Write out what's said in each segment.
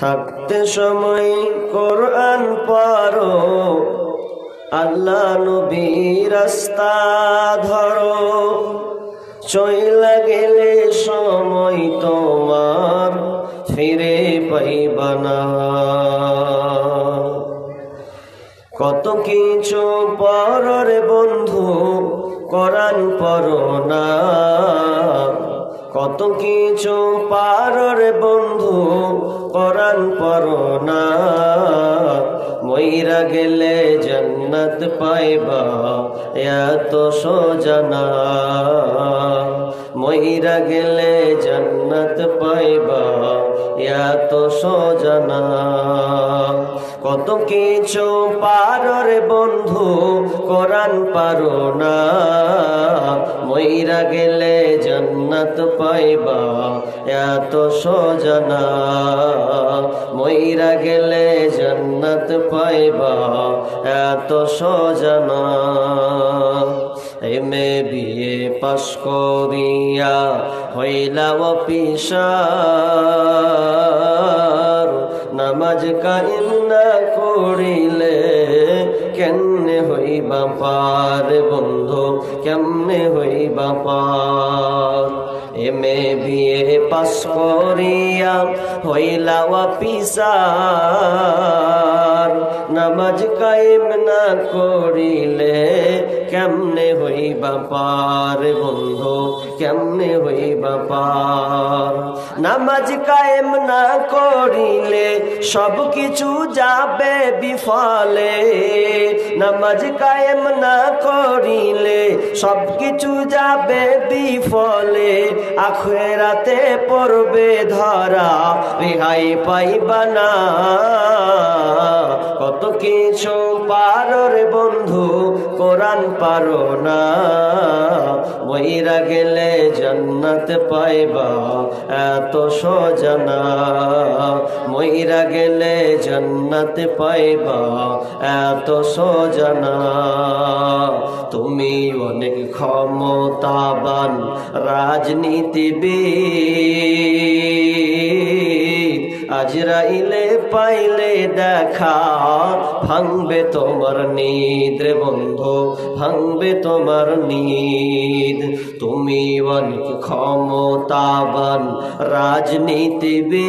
থাকতে সময় কোরআন পারো আল্লাহ নবী রাস্তা ধরো। চইলা গেলে সময় তোমার ফিরে পাইবা না। কত কিছু পরের বন্ধু, কোরআন পড়ো না। কত কিছু পারের বন্ধু, কোরআন পড়ো না। মইরা গেলে জন্নত পাইবা, এত সোজানা মইরা গেলে জন্নত পাইবা, এত সোজানা কত কিছু পারর বন্ধু, কোরআন পারো না। মইরা গেলে জন্নত পাইবা, এত সোজানা মইরা গেলে জন্নত পাইবা, এত সোজানা এমে বিয়ে পাশ করিয়া হইলা অপিসার নামাজ কায়েম না করিলে কেমনে হইবা পার বন্ধু, কেমনে হইবা পার? এমে বিয়ে পাস করিয়া হইলা পিসার নামাজ কায়েম না করিলে কেমনে হইবা পার বন্ধু? কেমনে হইবা পার? নামাজ কায়েম না করিলে সব কিছু যাবে বিফলে। নামাজ কায়েম না করিলে সব কিছু যাবে বিফলে। আখেরাতে পড়বে ধরা, রেহাই পাইবা না। কত কিছু পারর বন্ধু, কোরআন পারো না। মইরা গেলে জন্নত পাইবা, এত সজনা মইরা গেলে জন্নত পাইবা, এত সজনা তুমি অনেক ক্ষমতাবান রাজনীতিবিদ। আজরাইলে পাইলে দেখা, ভাঙবে তোমার নিদ রে বন্ধু, ভাঙবে তোমার নিদ। তুমি অনেক ক্ষমতাবান রাজনীতিবিদ।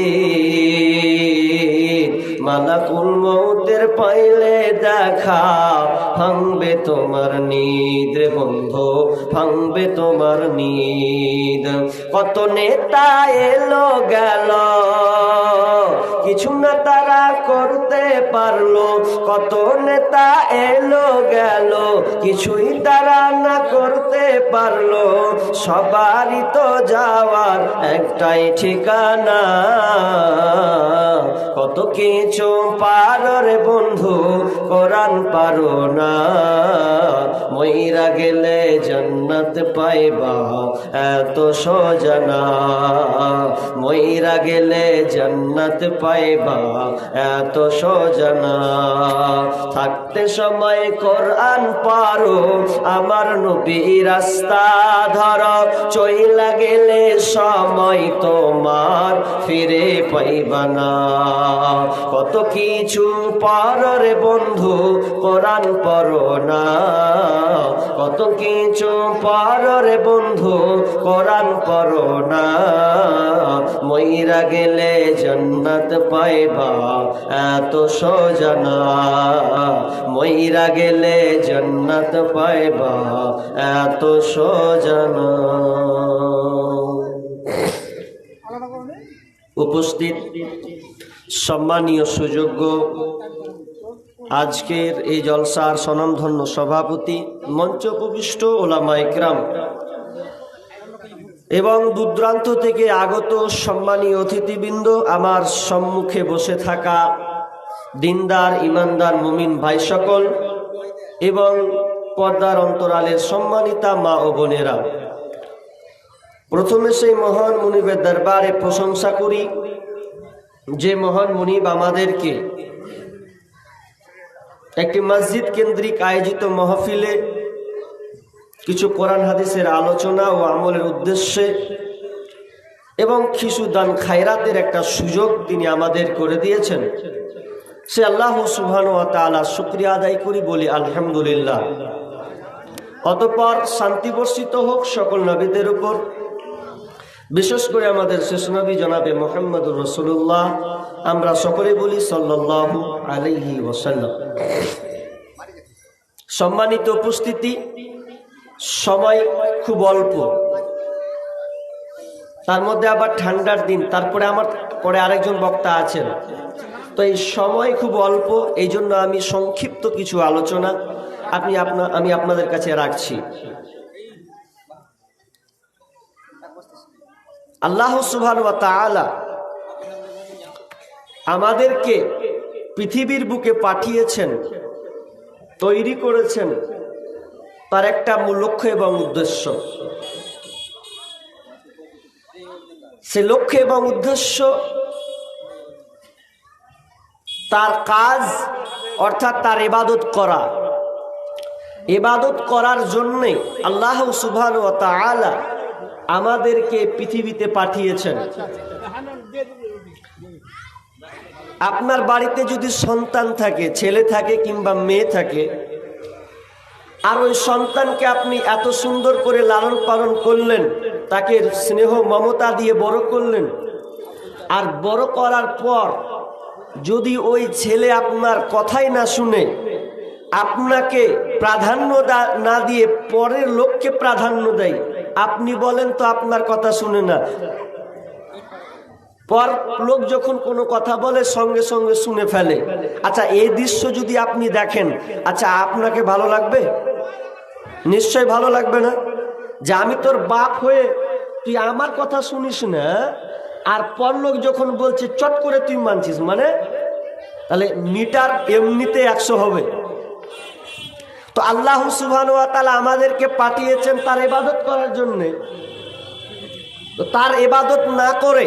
মালাকুল মৌতের পাইলে দেখা, ভাঙবে তোমার নিদ বন্ধু, ভাঙবে তোমার নিদ। কত নেতা এলো গেল, কিছু না তারা করতে পারল, কত নেতা এলো গেল, কিছুই তারা না করতে পারল। সবারই তো যাওয়ার একটাই ঠিকানা। কত কিছু পারর বন্ধু, কোরআন পারো না। মইরা গেলে জন্নত পাইবা, এত সজনা মইরা গেলে জন্নত পাইবা, এত সজনা থাকতে সময় কোরআন পারো, আমার নবী রাস্তা ধর, চইলা গেলে সময় তোমার ফিরে পাইবা না। কত কিছু পরের বন্ধু কোরআন পড়ো না। কত কিছু পরের বন্ধু কোরআন পড়ো না। মইরা গেলে জন্নত পাইবা, এত সজনা মইরা গেলে জন্নত পাইবা, এত উপস্থিত সম্মানীয় সুযোগ্য আজকের এই জলসার স্বনামধন্য সভাপতি মঞ্চ উপবিষ্ট ওলামা ইকরাম এবং দূরদূরান্ত থেকে আগত সম্মানীয় অতিথিবৃন্দ, আমার সম্মুখে বসে থাকা দিনদার, ইমানদার, মুমিন ভাই সকল এবং পর্দার অন্তরালের সম্মানিতা মা ও বোনেরা। প্রথমে সেই মহান মুনিবের দরবারে প্রশংসা করি। যে মহান মুনিব আমাদেরকে একটি মসজিদ কেন্দ্রিক আয়োজিত মহফিলে কিছু কোরআন হাদিসের আলোচনা ও আমলের উদ্দেশ্যে এবং কিছু দান খায়রাতের একটা সুযোগ তিনি আমাদের করে দিয়েছেন। সে আল্লাহ সুবহান ও তালা শুক্রিয়া আদায় করি বলি আলহামদুলিল্লাহ। অতপর শান্তি বর্ষিত হোক সকল নবীদের উপর। বিশেষ করে আমাদের শেষ নবী জনাবে মোহাম্মদ রসুল্লাহ আমরা সকলে বলি সাল্লাল্লাহু আলাইহি ওসাল্লাম সম্মানিত উপস্থিতি, সময় খুব অল্প। তার মধ্যে আবার ঠান্ডার দিন, তারপরে আমার, পরে আরেকজন বক্তা আছেন। তো এই সময় খুব অল্প এই জন্য আমি সংক্ষিপ্ত কিছু আলোচনা আপনি আপনা, আমি আপনাদের কাছে রাখছি। আল্লাহ সুবহান ওয়া তাআলা আমাদেরকে পৃথিবীর বুকে পাঠিয়েছেন, তৈরি করেছেন তার একটা মূল লক্ষ্য এবং উদ্দেশ্য। সে লক্ষ্য এবং উদ্দেশ্য তার কাজ অর্থাৎ তার ইবাদত করা। ইবাদত করার জন্যে আল্লাহ সুবহান ও তাআলা আমাদেরকে পৃথিবীতে পাঠিয়েছেন। আপনার বাড়িতে যদি সন্তান থাকে, ছেলে থাকে কিংবা মেয়ে থাকে, আর ওই সন্তানকে আপনি এত সুন্দর করে লালন পালন করলেন, তাকে স্নেহ মমতা দিয়ে বড় করলেন, আর বড় করার পর যদি ওই ছেলে আপনার কথাই না শুনে, আপনাকে প্রাধান্য না দিয়ে পরের লোককে প্রাধান্য দেয়, আপনি বলেন তো আপনার কথা শুনে না। পর লোক যখন কোনো কথা বলে, সঙ্গে সঙ্গে শুনে ফেলে। আচ্ছা এই দৃশ্য যদি আপনি দেখেন আচ্ছা আপনাকে ভালো লাগবে? নিশ্চয় ভালো লাগবে না? যে আমি তোর বাপ হয়ে, তুই আমার কথা শুনিস না আর পর লোক যখন বলছে, চট করে তুই মানছিস মানে? তাহলে মিটার এমনিতে একশো হবে। তো আল্লাহ সুবহান ওয়া আমাদেরকে পাঠিয়েছেন তার এবাদত করার জন্যে। তো তার এবাদত না করে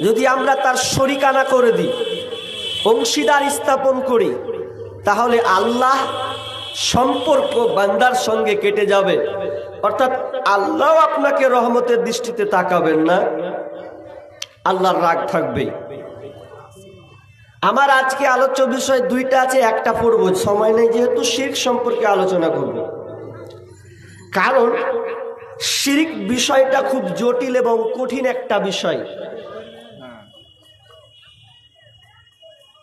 যদি আমরা তার শরিকানা করে দিই, অংশীদার স্থাপন করি, তাহলে আল্লাহ সম্পর্ক বান্দার সঙ্গে কেটে যাবে। অর্থাৎ আল্লাহ আপনাকে রহমতের দৃষ্টিতে তাকাবেন না। আল্লাহর রাগ থাকবে। আমার আজকে আলোচ্য বিষয় দুইটা আছে, একটা পড়ব। সময় নেই যেহেতু, শির্ক সম্পর্কে আলোচনা করব। কারণ শিরিক বিষয়টা খুব জটিল এবং কঠিন একটা বিষয়।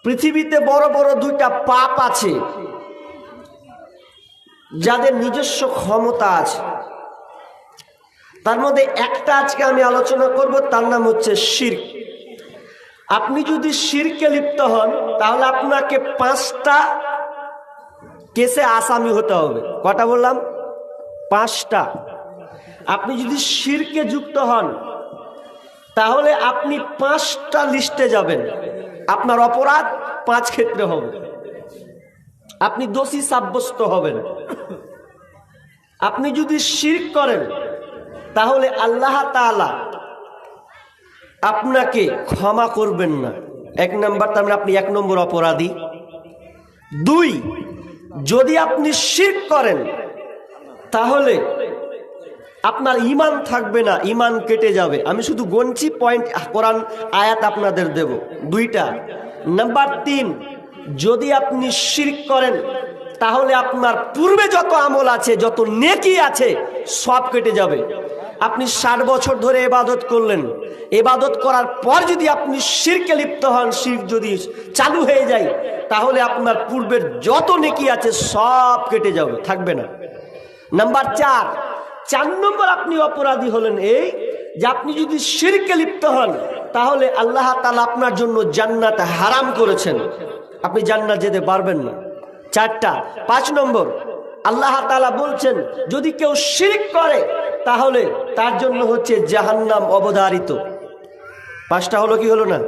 পৃথিবীতে বড় বড় দুইটা পাপ আছে, যাদের নিজস্ব ক্ষমতা আছে। তার মধ্যে একটা আজকে আমি আলোচনা করব, তার নাম হচ্ছে শির্ক। আপনি যদি শিরকে লিপ্ত হন, তাহলে আপনাকে পাঁচটা কেসে আসামি হতে হবে। কটা বললাম? পাঁচটা। আপনি যদি শিরকে যুক্ত হন, তাহলে আপনি পাঁচটা লিস্টে যাবেন। আপনার অপরাধ পাঁচ ক্ষেত্রে হবে। আপনি দোষী সাব্যস্ত হবেন। আপনি যদি শির করেন তাহলে আল্লাহ তাআলা আপনাকে ক্ষমা করবেন না। এক নম্বর, তার মানে আপনি এক নম্বর অপরাধী। দুই, যদি আপনি শির করেন, তাহলে আপনার ইমান থাকবে না ইমান কেটে যাবে। আমি শুধু গঞ্চি পয়েন্ট কোরআন আয়াত আপনাদের দেব। দুইটা। নাম্বার তিন, যদি আপনি শির করেন, তাহলে আপনার পূর্বে যত আমল আছে, যত নেকি আছে, সব কেটে যাবে। আপনি ষাট বছর ধরে এবাদত করলেন। এবাদত করার পর যদি আপনি শিরকে লিপ্ত হন, শির যদি চালু হয়ে যায়, তাহলে আপনার পূর্বের যত নেকি আছে সব কেটে যাবে, থাকবে না। নাম্বার চার চার নম্বর আপনি অপরাধী হলেন এই যে আপনি যদি শিরকে লিপ্ত হন, তাহলে আল্লাহ তালা আপনার জন্য জান্নাত হারাম করেছেন। আপনি জান্নাত যেতে পারবেন না। চারটা, পাঁচ নম্বর, আল্লাহ তালা বলছেন, যদি কেউ শিরিক করে তাহলে তার জন্য হচ্ছে জাহান্নাম অবধারিত। পাঁচটা হলো কি হলো না?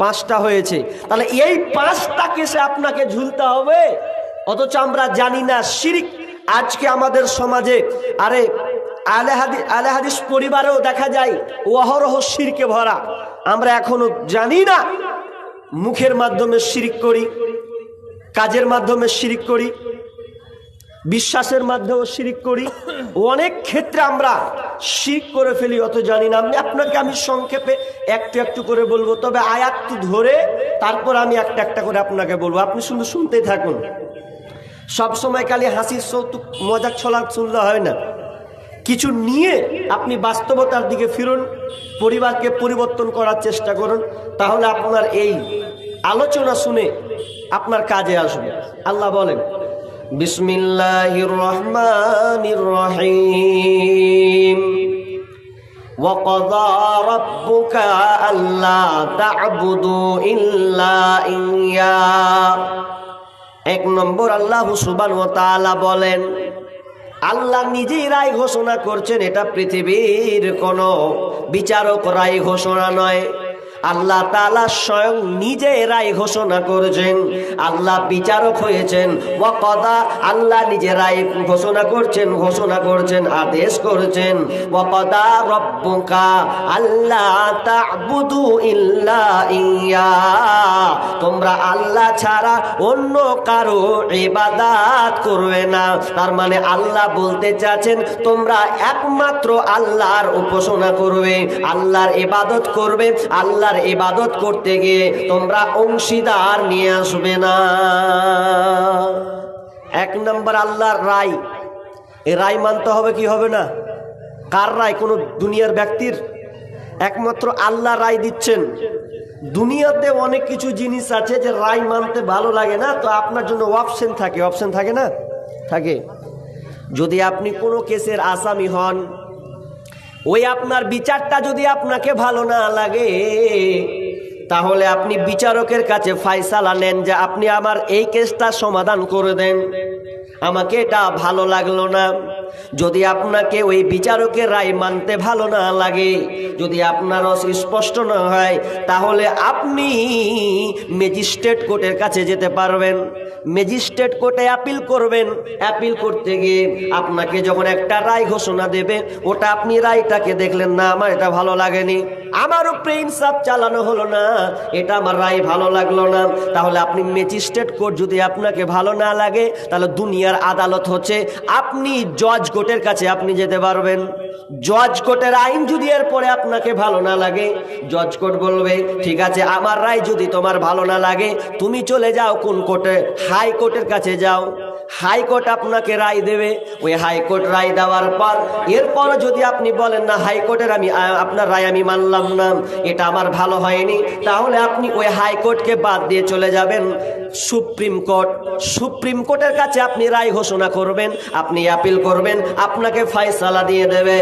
পাঁচটা হয়েছে। তাহলে এই পাঁচটা কেসে আপনাকে ঝুলতে হবে। অথচ আমরা জানি না, শিরিক আজকে আমাদের সমাজে, আরে আলেহাদি আলেহাদিস পরিবারেও দেখা যায় অহরহ শিরকে ভরা। আমরা এখনও জানি না, মুখের মাধ্যমে শিরিক করি, কাজের মাধ্যমে শিরিক করি বিশ্বাসের মাধ্যমেও শিরিক করি। অনেক ক্ষেত্রে আমরা শিখ করে ফেলি, অত জানি না। আমি আপনাকে আমি সংক্ষেপে একটু একটু করে বলব। তবে আয়াতটু ধরে তারপর আমি একটা একটা করে আপনাকে বলব। আপনি শুধু শুনতেই থাকুন। সব সময় খালি হাসির সৌতুক, মজাক ছলা শুনলে হয় না। কিছু নিয়ে আপনি বাস্তবতার দিকে ফিরুন, পরিবারকে পরিবর্তন করার চেষ্টা করুন, তাহলে আপনার এই আলোচনা শুনে আপনার কাজে আসবে। আল্লাহ বলেন বিসমিল্লাহির রহমানির রহিম وقضى ربك ألا تعبدوا إلا إياه এক নম্বর আল্লাহ সুবান ও তাআলা বলেন আল্লাহ নিজেই রায় ঘোষণা করছেন এটা পৃথিবীর কোনো বিচারক রায় ঘোষণা নয় আল্লাহ তাআলা স্বয়ং নিজে রায় ঘোষণা করেছেন। আল্লাহ বিচারক হয়েছেন। ওয়াকদা, আল্লাহ নিজে রায় ঘোষণা করছেন ঘোষণা করছেন, আদেশ করেছেন। ওয়াকদা রব্বুকা আল্লাহ ইয়া। তোমরা আল্লাহ ছাড়া অন্য কারও ইবাদাত করবে না। তার মানে আল্লাহ বলতে চাচ্ছেন, তোমরা একমাত্র আল্লাহর উপাসনা করবে, আল্লাহর ইবাদত করবে আল্লাহর ইবাদত করতে গিয়ে তোমরা অংশীদার নিয়ে আসবে না। এক নম্বর আল্লাহর রায়। এই রায় মানতে হবে কি হবে না? কার রায়? কোনো দুনিয়ার ব্যক্তির? একমাত্র আল্লাহ রায় দিচ্ছেন। দুনিয়াতে অনেক কিছু জিনিস আছে যে রায় মানতে ভালো লাগে না, তো আপনার জন্য অপশন থাকে। অপশন থাকে না? থাকে। যদি আপনি কোনো কেসের আসামি হন ওই আপনার বিচারটা যদি আপনাকে ভালো না লাগে, তাহলে আপনি বিচারকের কাছে ফাইসালা নেন যে আপনি আমার এই কেসটা সমাধান করে দেন। আমাকে এটা ভালো লাগল না। যদি আপনাকে ওই বিচারকের রায় মানতে ভালো না লাগে, যদি আপনার স্পষ্ট না হয়, তাহলে আপনি ম্যাজিস্ট্রেট কোর্টের কাছে যেতে পারবেন। ম্যাজিস্ট্রেট কোর্টে অ্যাপিল করবেন। অ্যাপিল করতে গিয়ে আপনাকে যখন একটা রায় ঘোষণা দেবে, ওটা আপনি রায়টাকে দেখলেন, না, আমার এটা ভালো লাগেনি। আমার উপরে ইনসাফ চালানো হলো না। এটা আমার রায় ভালো লাগল না। তাহলে আপনি ম্যাজিস্ট্রেট কোর্ট যদি আপনাকে ভালো না লাগে, তাহলে দুনিয়ার আদালত হচ্ছে আপনি জজ কোর্টের কাছে আপনি যেতে পারবেন। জজ কোর্টের আইন যদি এরপরে আপনাকে ভালো না লাগে, জজ কোর্ট বলবে, ঠিক আছে, আমার রায় যদি তোমার ভালো না লাগে, তুমি চলে যাও কোন কোর্টে, হাই কোর্টের কাছে যাও। হাইকোর্ট আপনাকে রায় দেবে। ওই হাইকোর্ট রায় দেওয়ার পর, এরপর যদি আপনি বলেন, না, হাইকোর্টের আমি আপনার রায় আমি মানলাম না, এটা আমার ভালো হয়নি, তাহলে আপনি ওই হাইকোর্টকে বাদ দিয়ে চলে যাবেন। সুপ্রিম কোর্ট, সুপ্রিম কোর্টের কাছে আপনি রায় ঘোষণা করবেন, আপনি অ্যাপিল করবেন, আপনাকে ফয়সালা দিয়ে দেবে।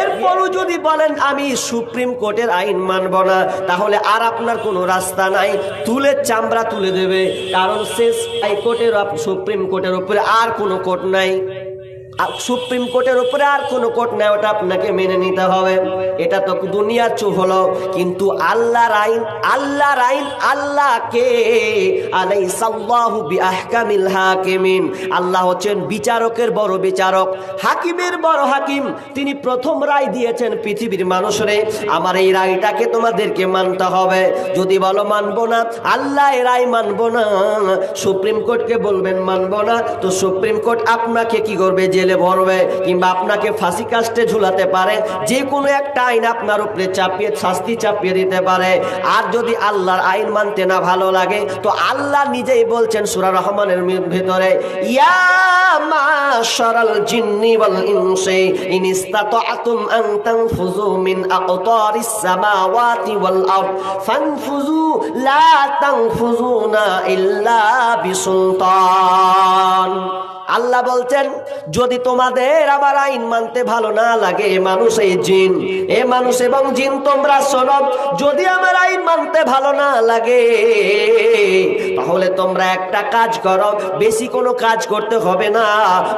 এরপরও যদি বলেন, আমি সুপ্রিম কোর্টের আইন মানব না, তাহলে আর আপনার কোনো রাস্তা নাই। তুলে চামড়া তুলে দেবে। কারণ শেষ হাইকোর্টের সুপ্রিম কোর্টের উপরে আর কোনো কোট নাই। সুপ্রিম কোর্টের উপরে আর কোনো কোর্ট নাই, ওটা আপনাকে মেনে নিতে হবে। এটা তো দুনিয়ার চু হলো। কিন্তু আল্লাহর আইন আল্লাহর আইন আল্লাহকে আলাই সাল্লাহু বি আহকামিল হাকিমিন। আল্লাহ হচ্ছেন বিচারকের বড় বিচারক। হাকিমের বড় হাকিম, তিনি প্রথম রায় দিয়েছেন পৃথিবীর মানুষরে। আমার এই রায়টাকে তোমাদেরকে মানতে হবে। যদি বলো মানবো না, আল্লাহ রায় মানবো না। সুপ্রিম কোর্টকে বলবেন মানবো না। তো সুপ্রিম কোর্ট আপনাকে কি করবে জেলে ভরবে কিংবা আপনাকে ফাঁসি কাস্টে ঝুলাতে পারে যে কোনো একটা আইন আপনার উপরে চাপিয়ে, শাস্তি চাপিয়ে দিতে পারে। আর যদি আল্লাহর আইন মানতে না ভালো লাগে, তো আল্লাহ নিজেই বলছেন সুরা রহমানের ভিতরে, ইয়া ইল্লা বিসুলতান। আল্লাহ বলছেন, যদি তোমাদের আবার আইন মানতে ভালো না লাগে, এ মানুষ এই জিন, এ মানুষ এবং জিন তোমরা শোনো, যদি আমার আইন মানতে ভালো না লাগে, তাহলে তোমরা একটা কাজ করো, বেশি কোনো কাজ করতে হবে না।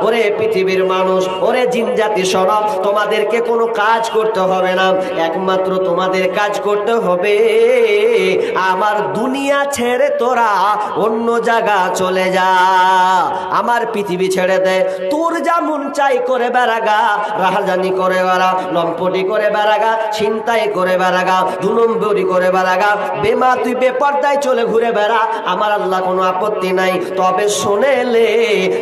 ওরে পৃথিবীর মানুষ, ওরে জিন জাতি শোনো, তোমাদেরকে কোনো কাজ করতে হবে না, একমাত্র তোমাদের কাজ করতে হবে। আমার দুনিয়া ছেড়ে তোরা অন্য জায়গা চলে যা, আমার পৃথিবী ছেড়ে দে। তোর যা মন চাই করে বেড়াগা, রাহাজানি করে বেড়া, লম্পটি করে বেড়াগা, ছিনতাই করে বেড়াগা দু নম্বরি করে বেড়াগা। বেমা, তুই বেপর্দায় চলে ঘুরে বেড়া। আমার আল্লাহ কোনো আপত্তি নাই। তবে শোনেলে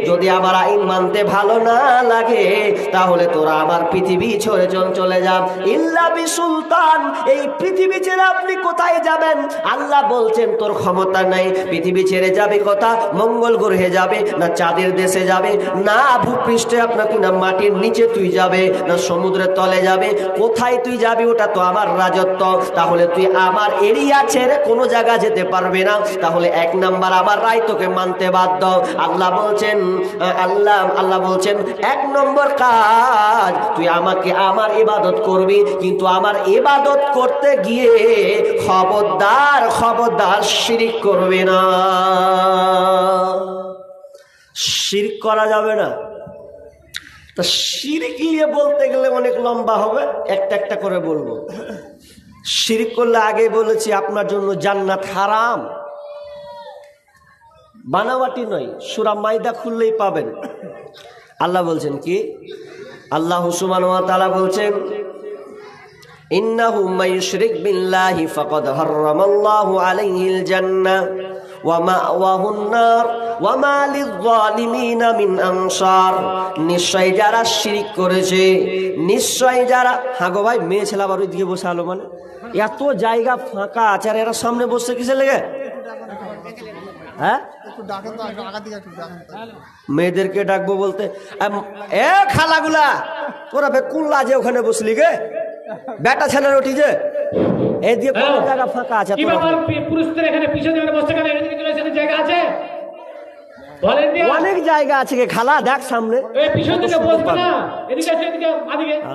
যদি আমার আইন মানতে ভালো না লাগে, তাহলে তোরা আমার পৃথিবী ছেড়ে চল, চলে যা। ইল্লা বি সুলতান, এই পৃথিবী ছেড়ে আপনি কোথায় যাবেন? আল্লাহ বলছেন, তোর ক্ষমতা নাই। পৃথিবী ছেড়ে যাবে কথা, মঙ্গল গ্রহে যাবে, না চাঁদের দেশে যাবে না ভূপৃষ্ঠে আপনাকে না মাটির নিচে তুই যাবে, না সমুদ্রের তলে যাবে। কোথায় তুই যাবি ওটা তো আমার রাজত্ব। তাহলে তুই আমার এরিয়া ছেড়ে কোনো জায়গা যেতে পারবে না। তাহলে এক নাম্বার আমার রায় তোকে মানতে বাধ্য। আল্লাহ বলছেন, আল্লাহ আল্লাহ বলছেন, এক নম্বর কাজ, তুই আমাকে আমার ইবাদত করবি। কিন্তু আমার ইবাদত করতে গিয়ে খবরদার খবরদার শিরিক করবে না। শিরিক করা যাবে না। তা শিরিক নিয়ে বলতে গেলে অনেক লম্বা হবে, একটা একটা করে বলব। শিরিক করলে আগে বলেছি, আপনার জন্য জান্নাত হারাম। বানাওয়াটি নয়, সুরা মাইদা খুললেই পাবেন। আল্লাহ বলছেন কি? আল্লাহ সুমান তালা বলছেন ওয়া নিশ্চয় যারা শিরিক করেছে নিশ্চয় যারা হাগো ভাই মেয়ে ছেলে আবার ওইদিকে বসে আলো মানে। এত জায়গা ফাঁকা আছে আর এরা সামনে বসছে কিসে লেগে? হ্যাঁ। মেয়েদেরকে ডাকবো বলতে। এ খালাগুলা তোরা বে কুল্লা যে ওখানে বসলি গে? বেটা ছেলের ওটি যে? এই দিয়ে হ্যাঁ। জায়গা ফাঁকা আছে পুরুষদের এখানে পিছনে বসতে চলে এসে জায়গা আছে? অনেক জায়গা আছে গে খালা দেখ সামনে।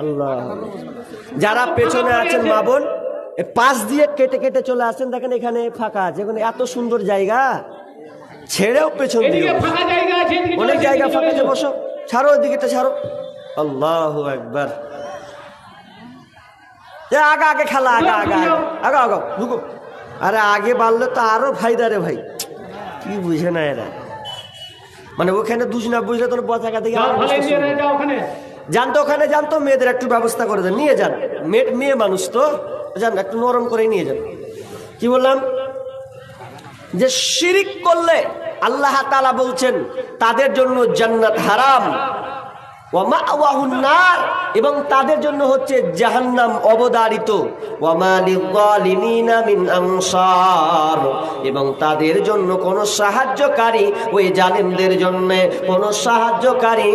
আল্লাহ। যারা পেছনে আছেন মা বোন পাশ দিয়ে কেটে কেটে চলে আসেন দেখেন এখানে ফাঁকা আছে এখানে এত সুন্দর জায়গা। ছেড়েও পেছন দিয়ে অনেক জায়গা ফাঁকা আছে বসো। ছাড়ো ওইদিকেটা ছাড়ো। আল্লাহ একবার এ আগে আগে খেলা আগে আগে আগে। আগে আগে ঢুকো। আরে আগে বাড়লে তো আরও ফায়দা রে ভাই। কি বুঝে না এরা। মানে ওখানে দুজনা বুঝলে তোর পতাকা থেকে ওখানে। জানতো ওখানে জানতো মেয়েদের একটু ব্যবস্থা করে দেন নিয়ে যান। মেয়ে মেয়ে মানুষ তো। যান একটু নরম করে নিয়ে যান। কি বললাম? যে শিরিক করলে আল্লাহ তালা বলছেন তাদের জন্য জান্নাত হারাম। এবং তাদের জন্য হচ্ছে জাহান্নাম অবদারিত। এবং তাদের জন্য কোনো সাহায্যকারী, ওই জালিমদের জন্য কোনো সাহায্যকারী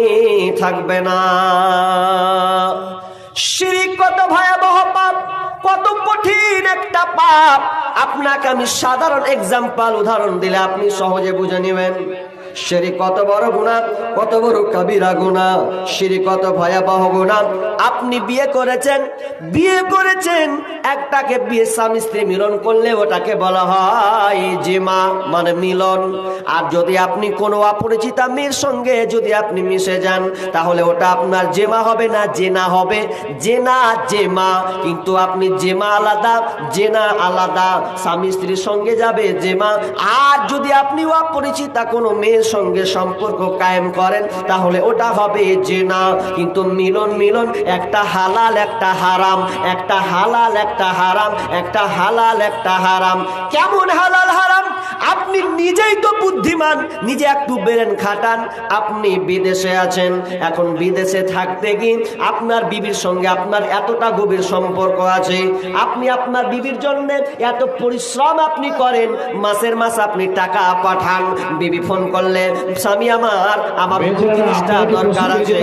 থাকবে না। শিরিক কত ভয়াবহ পাপ, কত কঠিন একটা পাপ। আপনাকে আমি সাধারণ এক্সাম্পল উদাহরণ দিলে আপনি সহজে বুঝে নেবেন। সিঁড়ি কত বড় গুণা কত বড় কাবিরা গুণা সিঁড়ি কত ভয়াবহ গুণা আপনি বিয়ে করেছেন বিয়ে করেছেন, একটাকে বিয়ে স্বামী স্ত্রী মিলন করলে ওটাকে বলা হয় জিমা মানে মিলন। আর যদি আপনি কোনো অপরিচিতা মেয়ের সঙ্গে যদি আপনি মিশে যান, তাহলে ওটা আপনার জেমা হবে না, জেনা হবে। জেনা, জেমা। কিন্তু আপনি জেমা আলাদা, জেনা আলাদা। স্বামী স্ত্রীর সঙ্গে যাবে জেমা। আর যদি আপনি অপরিচিতা কোনো মেয়ের সঙ্গে সম্পর্ক কায়েম করেন, তাহলে ওটা হবে জেনা। কিন্তু মিলন মিলন, একটা হালাল, একটা হারাম, একটা হালাল, একটা হারাম, একটা হালাল, একটা হারাম। কেমন হালাল, হারাম? আপনি নিজেই তো বুদ্ধিমান, নিজে একটু বেরেন খাটান, আপনি বিদেশে আছেন। এখন বিদেশে থাকতে গিয়ে আপনার বিবির সঙ্গে আপনার এতটা গভীর সম্পর্ক আছে। আপনি আপনার বিবির জন্য এত পরিশ্রম আপনি করেন, মাসের মাস আপনি টাকা পাঠান, বিবি ফোন করলে স্বামী আমার আমার জিনিসটা দরকার আছে?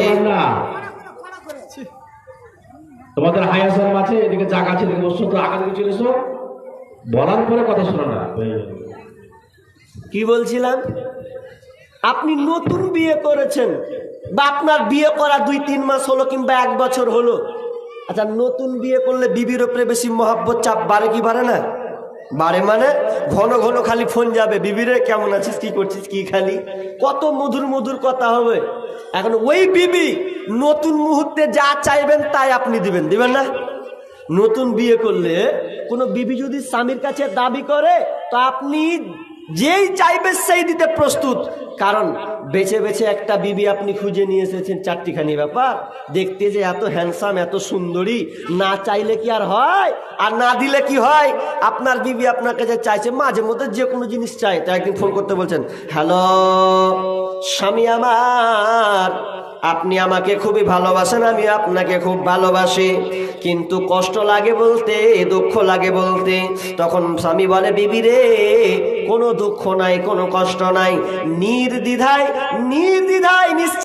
তোমাদের আসার আছে এদিকে জায়গা আছে এদিকে বসছো তো আগে দিকে চলে এসো। বলার পরে কথা শোনো না। কি বলছিলাম? আপনি নতুন বিয়ে করেছেন বা আপনার বিয়ে করা দুই তিন মাস হলো কিংবা এক বছর হলো। আচ্ছা নতুন বিয়ে করলে বিবির ওপরে বেশি মহাব্বত চাপ বাড়ে কি বাড়ে না? বাড়ে মানে ঘন ঘন খালি ফোন যাবে, বিবিরে কেমন আছিস? কি করছিস? কি খালি? কত মধুর মধুর কথা হবে। এখন ওই বিবি নতুন মুহূর্তে যা চাইবেন তাই আপনি দিবেন দিবেন না? নতুন বিয়ে করলে কোনো বিবি যদি স্বামীর কাছে দাবি করে, তো আপনি যেই চাইবে সেই দিতে প্রস্তুত। কারণ বেছে বেছে একটা বিবি আপনি খুঁজে নিয়ে এসেছেন চারটিখানি ব্যাপার। দেখতে যে এত হ্যান্ডসাম এত সুন্দরী, না চাইলে কি আর হয়? আর না দিলে কি হয়? আপনার বিবি আপনার কাছে চাইছে, মাঝে মধ্যে যে কোনো জিনিস চাই তাই একদিন ফোন করতে বলছেন হ্যালো স্বামী আমার আপনি আমাকে খুবই ভালোবাসেন, আমি আপনাকে খুব ভালোবাসি। কিন্তু কষ্ট লাগে বলতে, দুঃখ লাগে বলতে, তখন স্বামী বলে, বিবি রে, কোনো দুঃখ নাই, কোনো কষ্ট নাই। নির্দ্বিধায় নির্দ্বিধায় নিশ্চয়